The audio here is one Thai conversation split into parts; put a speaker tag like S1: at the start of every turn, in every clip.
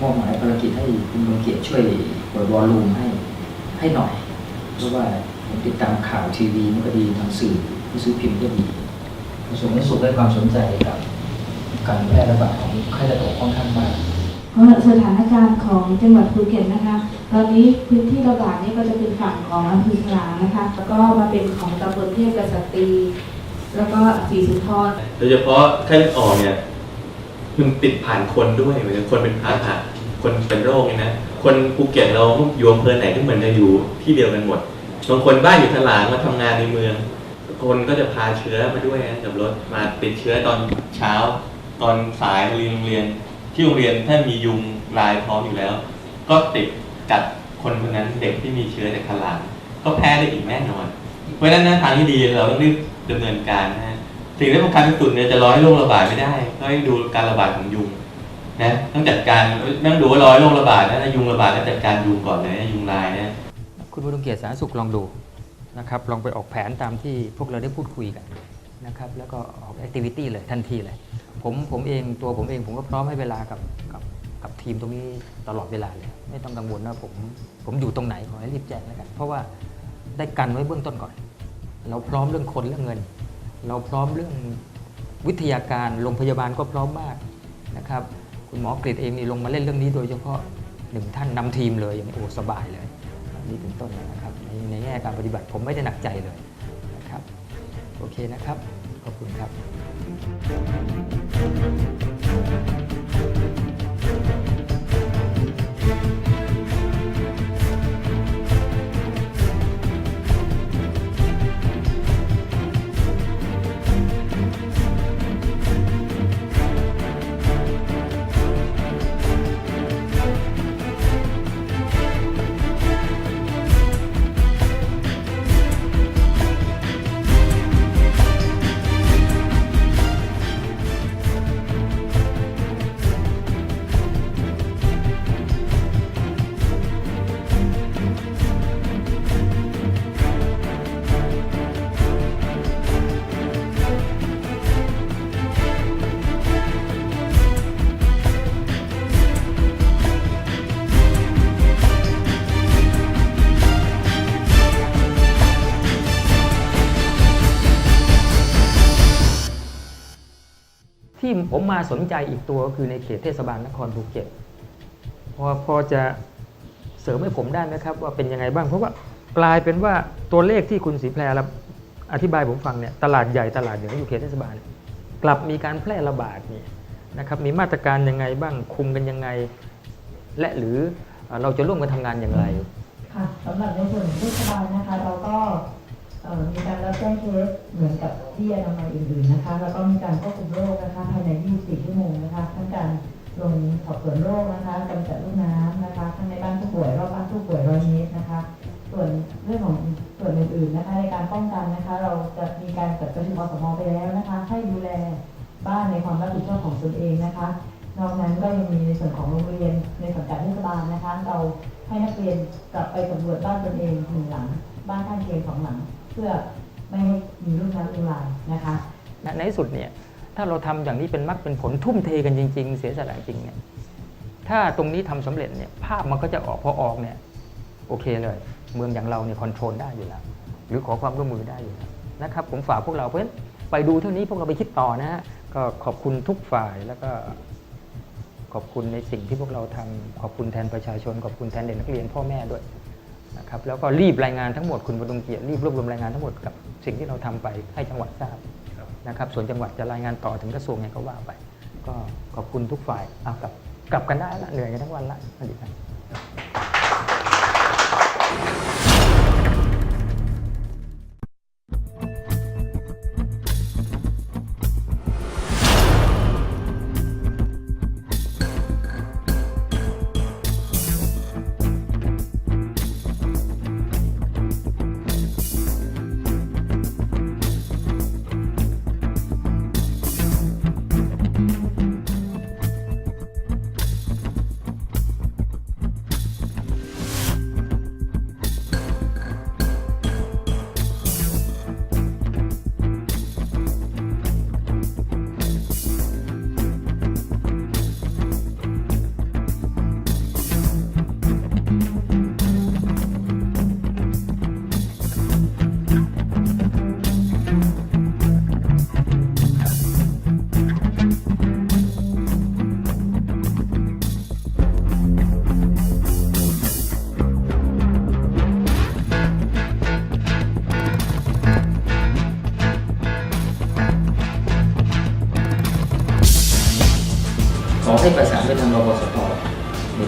S1: มอบหมายภารกิจให้คุณดวงเกียรติช่วยเปิดวอลลุ่มให้ให้หน่อย เพราะว่าผมติดตามข่าวทีวีมันก็ดีทางสื่อหนังสือพิมพ์ก็ดีกระทรวงสาธารณสุขให้ความสนใจกับการแพร่ระบาดของไข้เลือดออกค่อนข้างมาก
S2: เพราะสถานการณ์ของจังหวัดภูเก็ตนะคะ ตอนนี้พื้นที่ระบาดนี่ก็จะเป็นฝั่งของอำเภอขลางนะคะ แล้วก็มาเป็นของตำบลเทพกษัตรี แล้วก็ศรีสุนทร
S3: โดยเฉพาะไข้เลือดออกเนี่ยมันติดผ่านคนด้วยเหมือนคนเป็นพาหะ คนเป็นโรคเนี่ยนะ คนภูเก็ตเราอยู่อำเภอไหนก็เหมือนจะอยู่ที่เดียวกันหมด บางคนบ้านอยู่ทลางมาทำงานในเมือง คนก็จะพาเชื้อมาด้วยนะกับรถมาติดเชื้อตอนเช้า ตอนสายมาเรียนโรงเรียน ที่โรงเรียนถ้ามียุงลายพร้อมอยู่แล้ว ก็ติดกัดคนคนนั้นเด็กที่มีเชื้อจากทลางก็แพ้ได้อีกแน่นอน เพราะฉะนั้นนะทางที่ดีเราต้องรีบดำเนินการนะฮะสิ่งที่สำคัญที่สุดเนี่ยจะรอให้โรคระบาดไม่ได้ ก็ให้ดูการระบาดของยุง นะต้องจัดการไม่ต้องดูว่ารอให้โรคระบาดนะยุงระบาดต้องจัดการยุงก่อนเลยนะยุงลายนะ
S1: คุณบุญเกียรติสาธารณสุขลองดูนะครับลองไปออกแผนตามที่พวกเราได้พูดคุยกันนะครับแล้วก็ออกแอคทิวิตี้เลยทันทีเลย ผมผมเองตัวผมเองผมก็พร้อมให้เวลากับกับกับทีมตรงนี้ตลอดเวลาเลย ไม่ต้องกังวลว่าผมผมอยู่ตรงไหนขอให้รีบแจ้งแล้วกันเพราะว่าได้กันไว้เบื้องต้นก่อน เราพร้อมเรื่องคนเรื่องเงิน เราพร้อมเรื่องวิทยาการโรงพยาบาลก็พร้อมมากนะครับ คุณหมอกฤษเองนี่ลงมาเล่นเรื่องนี้โดยเฉพาะหนึ่งท่านนำทีมเลยอย่างโอ้สบายเลยนี่เป็นต้นนะครับในในแง่การปฏิบัติผมไม่ได้หนักใจเลยนะครับ โอเคนะครับ ขอบคุณครับ ผมมาสนใจอีกตัวก็คือในเขตเทศบาลนครภูเก็ตพอพอจะเสริมให้ผมได้ไหมครับ ว่าเป็นยังไงบ้าง เพราะว่ากลายเป็นว่าตัวเลขที่คุณศรีแพรอธิบายผมฟังเนี่ยตลาดใหญ่ตลาดเหนืออยู่เขตเทศบาล กลับมีการแพร่ระบาดเนี่ยนะครับมีมาตรการยังไงบ้างคุมกันยังไง และหรือเราจะร่วมกันทำงานอย่างไร
S2: ค่ะสำหรับในส่วนเทศบาลนะคะเราก็ กับที่อนามัยอื่นๆนะคะ แล้วก็มีการควบคุมโรคนะคะภายใน 24 ชั่วโมงนะคะทั้งการลงสอบสวนโรคนะคะกำจัดลูกน้ำนะคะทั้งในบ้านผู้ป่วยรอบบ้านผู้ป่วยร้อยเมตรนะคะ ส่วนเรื่องของส่วนอื่นๆนะคะในการป้องกันนะคะ เราจะมีการจัดประชุมอสมไปแล้วนะคะ ให้ดูแลบ้านในความรับผิดชอบของตนเองนะคะนอกนั้นก็ยังมีในส่วนของโรงเรียนในสังกัดเทศบาลนะคะ เราให้นักเรียนกลับไปสำรวจบ้านตนเองหนึ่งหลัง บ้านข้างเคียงสองหลัง เพื่อ ไม่ให้มีลูกน้ำลุงลายนะคะ
S1: ในที่สุดเนี่ยถ้าเราทำอย่างนี้เป็นมรรคเป็นผลทุ่มเทกันจริง ๆ เสียสละจริงเนี่ยถ้าตรงนี้ทำสำเร็จเนี่ยภาพมันก็จะออกพอออกเนี่ยโอเคเลย เมืองอย่างเราเนี่ยคอนโทรลได้อยู่แล้วหรือขอความร่วมมือได้อยู่แล้วนะครับผมฝากพวกเราเพราะฉะนั้นไปดูเท่านี้พวกเราไปคิดต่อนะฮะก็ขอบคุณทุกฝ่ายแล้วก็ขอบคุณในสิ่งที่พวกเราทำขอบคุณแทนประชาชน ขอบคุณแทนเด็กนักเรียนพ่อแม่ด้วย นะครับแล้วก็รีบรายงานทั้งหมดคุณบดุงเกียรติรีบรวบรวมรายงานทั้งหมดกับสิ่งที่เราทำไปให้จังหวัดทราบนะครับส่วนจังหวัดจะรายงานต่อถึงกระทรวงไงก็ว่าไป ก็ขอบคุณทุกฝ่ายเอากลับกลับกันได้ละเหนื่อยกันทั้งวันละสวัสดีครับ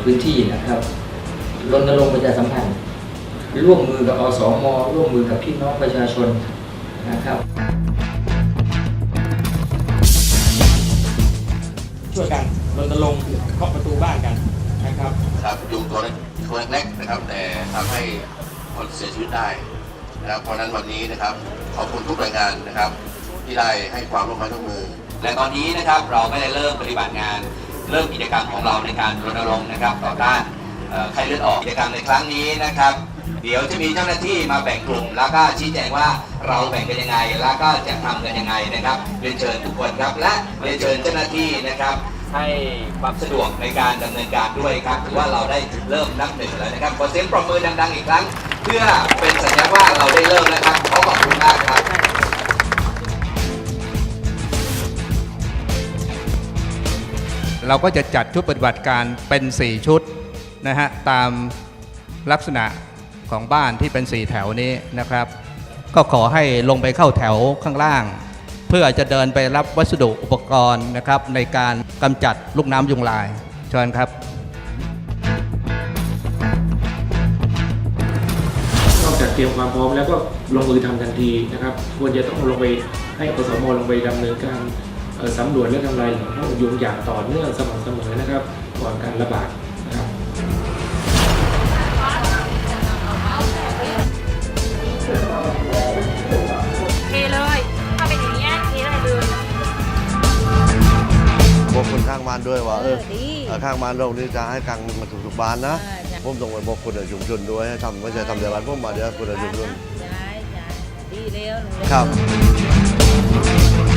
S1: พื้นที่นะครับรณรงค์ประชาสัมพันธ์ ร่วมมือกับอสมร่วมมือกับพี่น้องประชาชนนะครับช่วยกันรณรงค์เคาะประตูบ้านกันนะครับ
S4: ครับยุงตัวเล็กตัวเล็กๆนะครับ แต่ทำให้คนเสียชีวิตได้นะครับเพราะฉะนั้นวันนี้นะครับขอบคุณทุกหน่วยงานนะครับ ที่ได้ให้ความร่วมมือร่วมมือ
S5: และตอนนี้นะครับเราไม่ได้เริ่มปฏิบัติงาน เริ่มกิจกรรมของเราในการรณรงค์นะครับต่อต้านไข้เลือดออกกิจกรรมในครั้งนี้นะครับ เดี๋ยวจะมีเจ้าหน้าที่มาแบ่งกลุ่ม แล้วก็ชี้แจงว่าเราแบ่งกันยังไง แล้วก็จะทำกันยังไงนะครับเรียนเชิญทุกคนครับและเรียนเชิญเจ้าหน้าที่นะครับ ให้ความสะดวกในการดำเนินการด้วยครับถือว่าเราได้เริ่มนับหนึ่งแล้วนะครับขอเสียงปรบมือดังๆอีกครั้ง เพื่อเป็นสัญญาว่าเราได้เริ่มแล้วครับขอขอบคุณมากครับ
S6: เราก็จะจัดชุดปฏิบัติการเป็น 4 ชุดนะฮะตามลักษณะของบ้านที่เป็น 4 แถวนี้นะครับ ก็ขอให้ลงไปเข้าแถวข้างล่าง เพื่อจะเดินไปรับวัสดุอุปกรณ์นะครับในการกำจัดลูกน้ำยุงลายเชิญครับ
S7: นอกจากเตรียมความพร้อมแล้วก็ลงมือทำทันทีนะครับ ควรจะต้องลงไปให้อสมลงไปดำเนินการ สำรวจและทำลายแหล่งท่องยุงอย่างต่อเนื่องสม่ำเสมอนะครับก่อนการระบาดนะครับ
S8: เทเลยถ้าเป็นอย่างเงี้ยเทได้เลย
S9: บอกคนข้างบ้านด้วยว่าเออ
S8: ดี
S9: เอ่อข้างบ้านเรานี่จะให้กังมาถูกทุกบ้านนะผมต้องไปบอกคนในชุมชนด้วยให้ทำไม่ใช่ทำแต่บ้านผมมาเดี๋ยวคนในชุมชน
S8: ใช่ใช่ดีแล้วหนู
S9: ครับ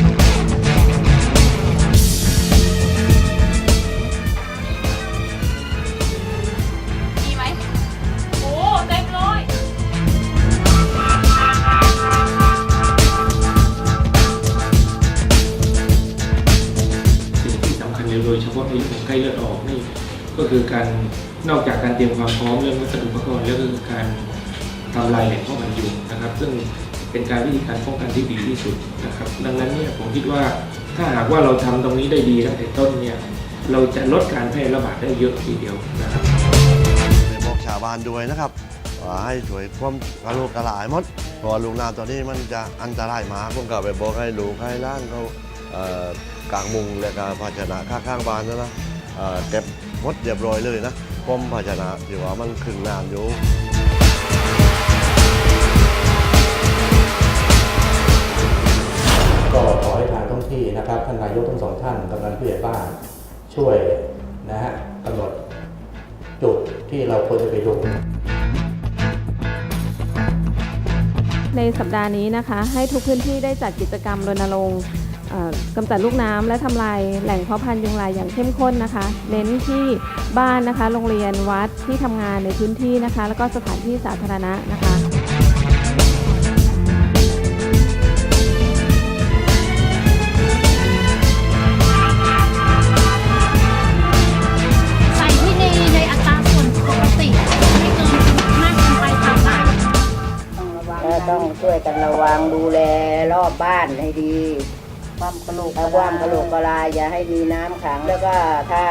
S8: ย
S7: โดยเฉพาะในเรื่องของไข้เลือดออกนี่ก็คือการนอกจากการเตรียมความพร้อมเรื่องวัสดุอุปกรณ์แล้วก็คือการทำลายแหล่งป้องกันยุงนะครับ ซึ่งเป็นการวิธีการป้องกันที่ดีที่สุดนะครับ ดังนั้นเนี่ยผมคิดว่าถ้าหากว่าเราทำตรงนี้ได้ดีตั้งแต่ต้นเนี่ยเราจะลดการแพร่ระบาดได้เยอะทีเดียวนะครับ
S9: ไปบอกชาวบ้านด้วยนะครับให้ช่วยควมกระโหลกกระหลายมดเพราะลูกน้ำตอนนี้มันจะอันตรายมากผมก็ไปบอกให้ลูกให้ล้านเขา เอ่อกางมุงและก็ภาชนะข้างๆบ้านนะนะเอ่อเก็บหมดเรียบร้อยเลยนะพร้อมภาชนะที่ว่ามันขึงน้ำอยู่
S10: ก็ขอให้ทางท้องที่นะครับท่านนายกทั้งสองท่านกำนันผู้ใหญ่บ้านช่วยนะฮะกำหนดจุดที่เราควรจะไปดู
S11: ในสัปดาห์นี้นะคะ ให้ทุกพื้นที่ได้จัดกิจกรรมรณรงค์เอ่อ กำจัดลูกน้ำและทำลายแหล่งเพาะพันธุ์ยุงลายอย่างเข้มข้นนะคะ เน้นที่บ้านนะคะ โรงเรียนวัดที่ทำงานในพื้นที่นะคะ แล้วก็สถานที่สาธารณะนะคะ
S8: ใส่ที่ในในอัตราส่วนปกติไม่เกินมากเกินไปตามบ้าน
S2: ก็ต้องช่วยกันระวังดูแลรอบบ้านให้ดี
S8: ความกระโหลก
S2: ถ้าว่ามกระโหลกกระลาอย่าให้มีน้ำขัง แล้วก็ถ้า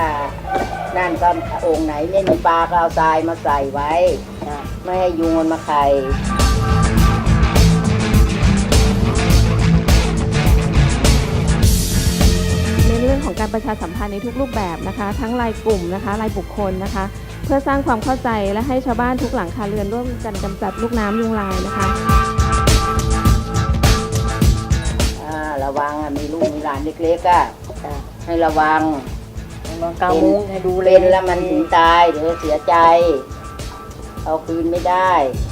S2: นั่นก็องค์ไหนไม่มีปลาก็เอาทรายมาใส่ไว้ไม่ให้ยุงมันมาไข่
S11: ในเรื่องของการประชาสัมพันธ์ในทุกรูปแบบนะคะ ทั้งรายกลุ่มนะคะรายบุคคลนะคะ เพื่อสร้างความเข้าใจและให้ชาวบ้านทุกหลังคาเรือนร่วมกันกำจัดลูกน้ำยุงลายนะคะ
S2: ระวังอะมีลูกมีหลานเล็กๆอะให้ระวัง
S8: กามุงให้ดู
S2: เป็นแล้วมันถึงตายเดี๋ยวเสียใจ เอาคืนไม่ได้
S8: เ